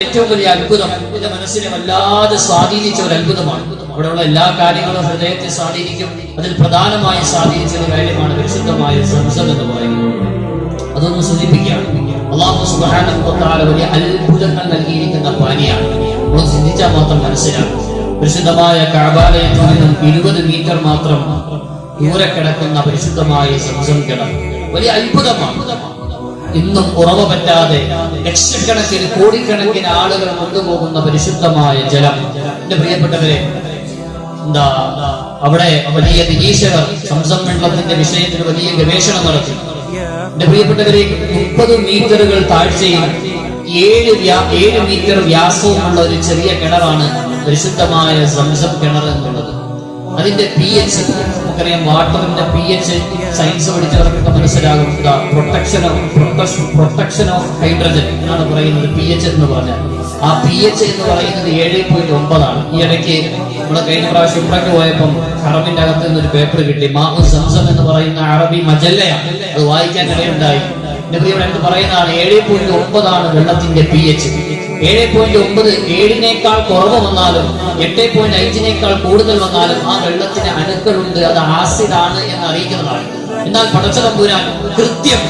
ഏറ്റവും വലിയ അത്ഭുതം എന്റെ മനസ്സിനെ വല്ലാതെ സ്വാധീനിച്ച ഒരു അത്ഭുതമാണ്. അവിടെയുള്ള എല്ലാ കാര്യങ്ങളും ഹൃദയത്തെ സ്വാധീനിക്കും. അതിൽ പ്രധാനമായി സ്വാധീനിച്ച ഒരു കാര്യമാണ് വിശുദ്ധമായ സംസം എന്ന് പറയുന്നത്. അതൊന്ന് സൂചിപ്പിക്കുകയാണ് അള്ളാഹു സുബാന വലിയ അത്ഭുതങ്ങൾ നൽകിയിരിക്കുന്ന പാനിയാണ്. നമ്മൾ ചിന്തിച്ചാൽ മാത്രം മനസ്സിലാകും. പരിശുദ്ധമായ കാബാലയത്തിൽ നിന്നും ഇരുപത് മീറ്റർ മാത്രം ദൂരെ കിടക്കുന്ന പരിശുദ്ധമായ സംസം കിടക്കും വലിയ അത്ഭുതമാണ്. ഇന്നും ഉറവ് പറ്റാതെ ലക്ഷക്കണക്കിന് കോടിക്കണക്കിന് ആളുകൾ കൊണ്ടുപോകുന്ന പരിശുദ്ധമായ ജലം. എന്റെ പ്രിയപ്പെട്ടവരെ എന്താ അവിടെ വലിയ നിരീക്ഷകർ സംസം വെള്ളത്തിന്റെ വിഷയത്തിൽ വലിയ ഗവേഷണം നടത്തി. എന്റെ പ്രിയപ്പെട്ടവരെ മുപ്പത് മീറ്ററുകൾ താഴ്ചയും ഏഴ് ഏഴ് മീറ്റർ വ്യാസവുമുള്ള ഒരു ചെറിയ കിണറാണ് പരിശുദ്ധമായ സംസം കിണർ എന്നുള്ളത്. അതിന്റെ പി എച്ച് നമുക്കറിയാം വാട്ടറിന്റെ പി എച്ച് സയൻസ് പഠിച്ചവർക്കൊക്കെ മനസ്സിലാകും. Protection of protection of hydrogen എന്നാണ് പറയുന്നത് പി എച്ച് എന്ന് പറഞ്ഞാൽ. ആ പി എച്ച് എന്ന് പറയുന്നത് ഏഴ് പോയിന്റ് ഒമ്പതാണ്. ഈ ഇടയ്ക്ക് നമ്മുടെ കഴിഞ്ഞ പ്രാവശ്യം ഇവിടേക്ക് പോയപ്പം അറബിന്റെ അകത്ത് നിന്ന് ഒരു പേപ്പർ കിട്ടി മാഹു സംസം എന്ന് പറയുന്ന അറബി മജല്ലയാണ്. അത് വായിക്കാൻ ഇടയുണ്ടായി എന്ത് പറയുന്നതാണ്? ഏഴ് പോയിന്റ് ഒമ്പതാണ് വെള്ളത്തിന്റെ പി എച്ച് ഏഴ് പോയിന്റ് ഒമ്പത് ഏഴിനേക്കാൾ കുറവ് വന്നാലും എട്ട് പോയിന്റ് അഞ്ചിനേക്കാൾ കൂടുതൽ വന്നാലും ആ വെള്ളത്തിന് അണുക്കളുണ്ട് അത് ആസിഡാണ് എന്ന് അറിയിക്കുന്നതാണ്. എന്നാൽ പടച്ചതമ്പുരാൻ കൃത്യം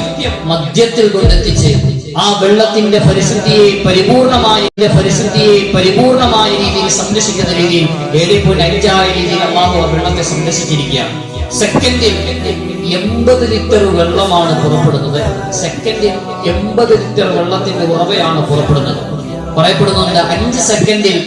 മദ്യത്തിൽ കൊണ്ടെത്തിച്ച് ആ വെള്ളത്തിന്റെ പരിസ്ഥിതിയെ പരിപൂർണമായ പരിസ്ഥിതിയെ പരിപൂർണമായ രീതിയിൽ സംരക്ഷിക്കുന്ന രീതിയിൽ ഏഴ് പോയിന്റ് അഞ്ചായ രീതിയിൽ അള്ളാഹു ആ വെള്ളത്തെ സംരക്ഷിച്ചിരിക്കുകയാണ്. സെക്കൻഡിൽ എൺപത് ലിറ്റർ വെള്ളമാണ് പുറപ്പെടുന്നത്. സെക്കൻഡിൽ എൺപത് ലിറ്റർ വെള്ളത്തിന്റെ ഉറവയാണ് പുറപ്പെടുന്നത്. പറയപ്പെടുന്നുണ്ട് അഞ്ച് സെക്കൻഡിൽ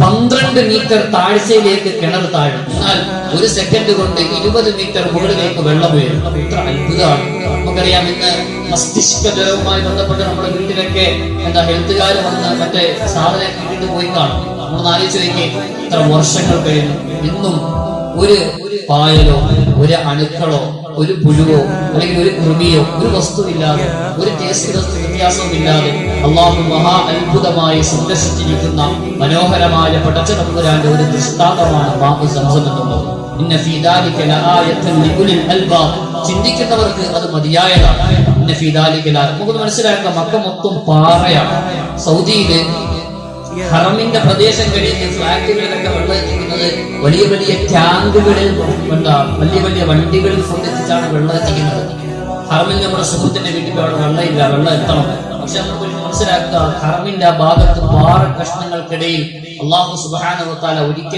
പന്ത്രണ്ട് മീറ്റർ താഴ്ചയിലേക്ക് കിണർ താഴും. എന്നാൽ ഒരു സെക്കൻഡ് കൊണ്ട് ഇരുപത് മീറ്റർ മുകളിലേക്ക് വെള്ളം ഉയരും. ഇത്ര അത്ഭുതമാണ്. നമുക്കറിയാം ഇന്ന് മസ്തിഷ്ക രോഗവുമായി ബന്ധപ്പെട്ട് നമ്മുടെ വീട്ടിലൊക്കെ എന്താ ഹെൽത്തുകാർ വന്ന് മറ്റേ സാധനം കിട്ടിട്ട് പോയി കാണും. നമ്മൾ ആലോചിച്ച് നോക്കി ഇത്ര വർഷങ്ങൾ കഴിഞ്ഞു. ഇന്നും ഒരു പായലോ ഒരു അണുക്കളോ ഒരു പുഴുവോ അല്ലെങ്കിൽ ഒരു കൃമിയോ ഒരു വസ്തുവില്ലാതെ ഒരു ടേസ്റ്റ് ഇല്ലാതെ അള്ളാഹു മഹാ അത്ഭുതമായി സംരക്ഷിച്ചിരിക്കുന്ന മനോഹരമായ പടച്ച നമ്പുരാന്റെ ഒരു ദൃഷ്ടാന്തമാണ് ബാബു സംസം ചിന്തിക്കുന്നവർക്ക് അത് മതിയായതാണ്. നമുക്ക് മനസ്സിലാക്കാം മക്ക മൊത്തം പാറയാണ്. സൗദിയിൽ ഹറമിന്റെ പ്രദേശം കഴിഞ്ഞ് എത്തിക്കുന്നത് വലിയ വലിയ ടാങ്കുകളിൽ വലിയ വലിയ വണ്ടികളിൽ കൊണ്ടെത്തിച്ചാണ് വെള്ളം എത്തിക്കുന്നത് ഹറമിൽ നമ്മുടെ സുഹൃത്തിന്റെ വീട്ടിൽ അവിടെ വെള്ളമില്ല വെള്ളം എത്തണം. പക്ഷെ നമുക്ക് മനസ്സിലാക്കുക ഹറമിന്റെ ആ ഭാഗത്ത് പാറ കഷ്ണങ്ങൾക്കിടയിൽ അള്ളാഹു സുബാനുവത്താല ഒരിക്കലും